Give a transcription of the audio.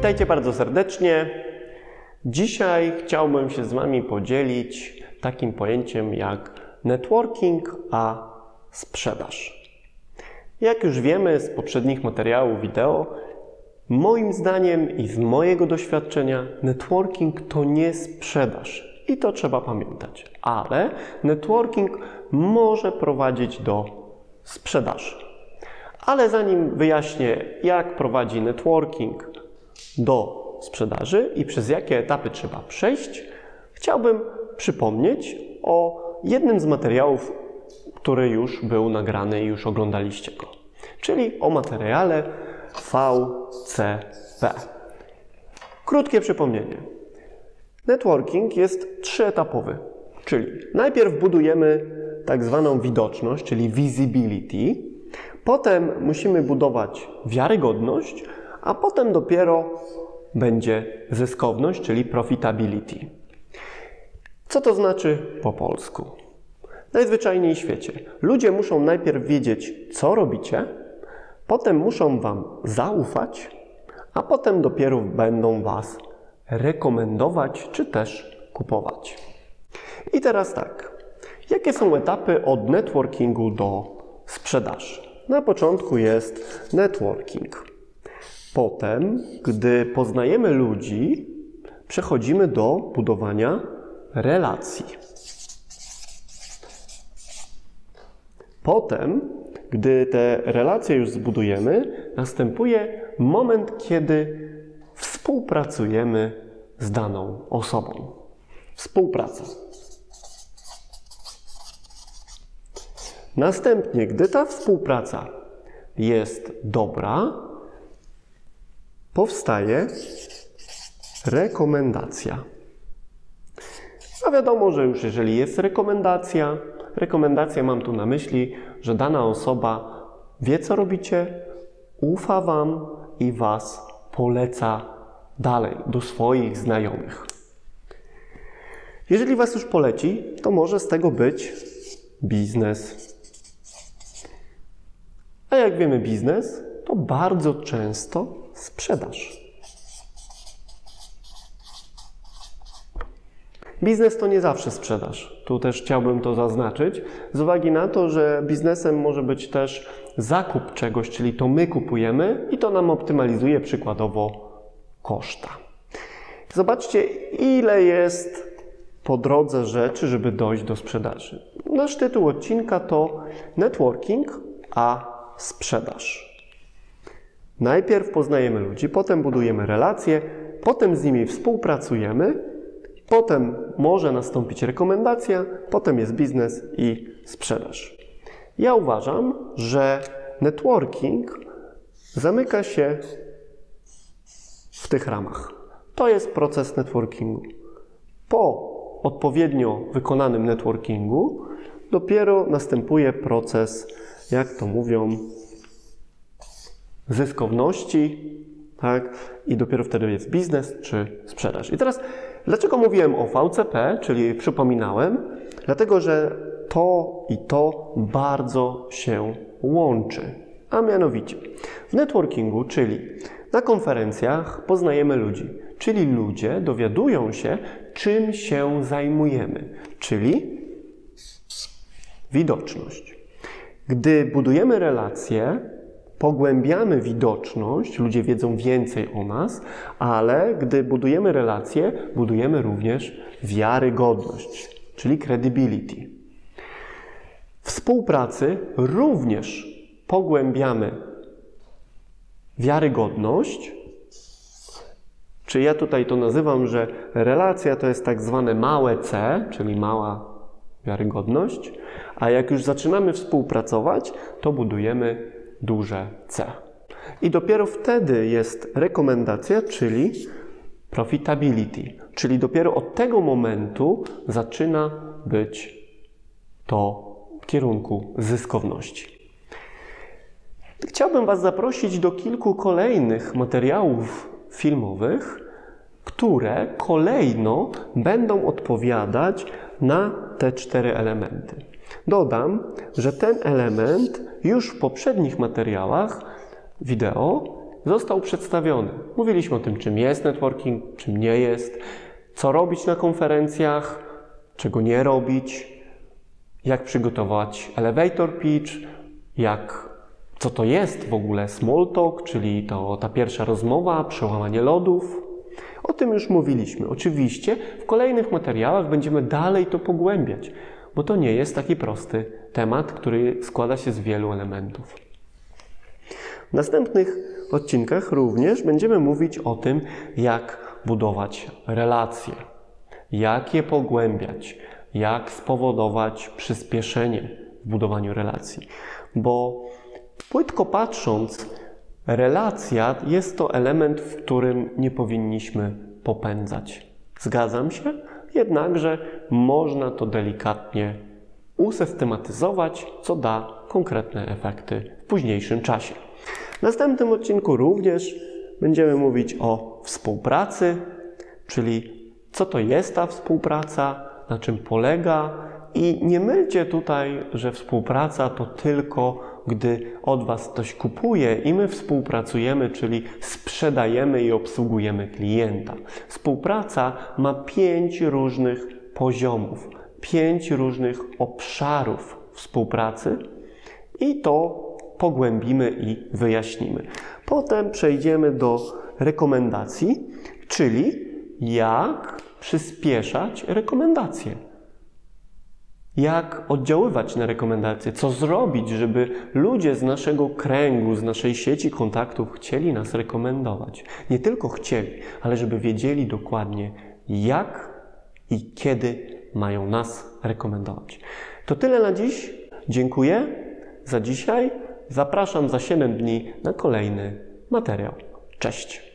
Witajcie bardzo serdecznie. Dzisiaj chciałbym się z Wami podzielić takim pojęciem jak networking a sprzedaż. Jak już wiemy z poprzednich materiałów wideo, moim zdaniem i z mojego doświadczenia networking to nie sprzedaż. I to trzeba pamiętać. Ale networking może prowadzić do sprzedaży. Ale zanim wyjaśnię, jak prowadzi networking do sprzedaży i przez jakie etapy trzeba przejść, chciałbym przypomnieć o jednym z materiałów, który już był nagrany i już oglądaliście go, czyli o materiale VCP. Krótkie przypomnienie. Networking jest trzyetapowy, czyli najpierw budujemy tak zwaną widoczność, czyli visibility, potem musimy budować wiarygodność, a potem dopiero będzie zyskowność, czyli profitability. Co to znaczy po polsku? Najzwyczajniej w świecie. Ludzie muszą najpierw wiedzieć, co robicie, potem muszą Wam zaufać, a potem dopiero będą Was rekomendować czy też kupować. I teraz tak. Jakie są etapy od networkingu do sprzedaży? Na początku jest networking. Potem, gdy poznajemy ludzi, przechodzimy do budowania relacji. Potem, gdy te relacje już zbudujemy, następuje moment, kiedy współpracujemy z daną osobą. Współpraca. Następnie, gdy ta współpraca jest dobra, powstaje rekomendacja. A wiadomo, że już jeżeli jest rekomendacja, rekomendacja mam tu na myśli, że dana osoba wie, co robicie, ufa Wam i Was poleca dalej do swoich znajomych. Jeżeli Was już poleci, to może z tego być biznes. A jak wiemy, biznes to bardzo często sprzedaż. Biznes to nie zawsze sprzedaż. Tu też chciałbym to zaznaczyć, z uwagi na to, że biznesem może być też zakup czegoś, czyli to my kupujemy i to nam optymalizuje przykładowo koszta. Zobaczcie, ile jest po drodze rzeczy, żeby dojść do sprzedaży. Nasz tytuł odcinka to Networking, a sprzedaż. Najpierw poznajemy ludzi, potem budujemy relacje, potem z nimi współpracujemy, potem może nastąpić rekomendacja, potem jest biznes i sprzedaż. Ja uważam, że networking zamyka się w tych ramach. To jest proces networkingu. Po odpowiednio wykonanym networkingu dopiero następuje proces, jak to mówią, zyskowności, tak? I dopiero wtedy jest biznes czy sprzedaż. I teraz, dlaczego mówiłem o VCP, czyli przypominałem? Dlatego, że to i to bardzo się łączy. A mianowicie, w networkingu, czyli na konferencjach poznajemy ludzi, czyli ludzie dowiadują się, czym się zajmujemy, czyli widoczność. Gdy budujemy relacje, pogłębiamy widoczność, ludzie wiedzą więcej o nas, ale gdy budujemy relacje, budujemy również wiarygodność, czyli credibility. Współpracy również pogłębiamy wiarygodność, czy ja tutaj to nazywam, że relacja to jest tak zwane małe C, czyli mała wiarygodność, a jak już zaczynamy współpracować, to budujemy duże C. I dopiero wtedy jest rekomendacja, czyli profitability, czyli dopiero od tego momentu zaczyna być to w kierunku zyskowności. Chciałbym Was zaprosić do kilku kolejnych materiałów filmowych, które kolejno będą odpowiadać na te cztery elementy. Dodam, że ten element już w poprzednich materiałach wideo został przedstawiony. Mówiliśmy o tym, czym jest networking, czym nie jest, co robić na konferencjach, czego nie robić, jak przygotować elevator pitch, jak, co to jest w ogóle small talk, czyli to ta pierwsza rozmowa, przełamanie lodów. O tym już mówiliśmy. Oczywiście w kolejnych materiałach będziemy dalej to pogłębiać, bo to nie jest taki prosty temat, który składa się z wielu elementów. W następnych odcinkach również będziemy mówić o tym, jak budować relacje, jak je pogłębiać, jak spowodować przyspieszenie w budowaniu relacji. Bo płytko patrząc, relacja jest to element, w którym nie powinniśmy popędzać. Zgadzam się, jednakże można to delikatnie usystematyzować, co da konkretne efekty w późniejszym czasie. W następnym odcinku również będziemy mówić o współpracy, czyli co to jest ta współpraca, na czym polega i nie mylcie tutaj, że współpraca to tylko gdy od Was ktoś kupuje i my współpracujemy, czyli sprzedajemy i obsługujemy klienta. Współpraca ma pięć różnych poziomów, pięć różnych obszarów współpracy i to pogłębimy i wyjaśnimy. Potem przejdziemy do rekomendacji, czyli jak przyspieszać rekomendacje. Jak oddziaływać na rekomendacje, co zrobić, żeby ludzie z naszego kręgu, z naszej sieci kontaktów chcieli nas rekomendować. Nie tylko chcieli, ale żeby wiedzieli dokładnie, jak i kiedy mają nas rekomendować. To tyle na dziś. Dziękuję za dzisiaj. Zapraszam za 7 dni na kolejny materiał. Cześć!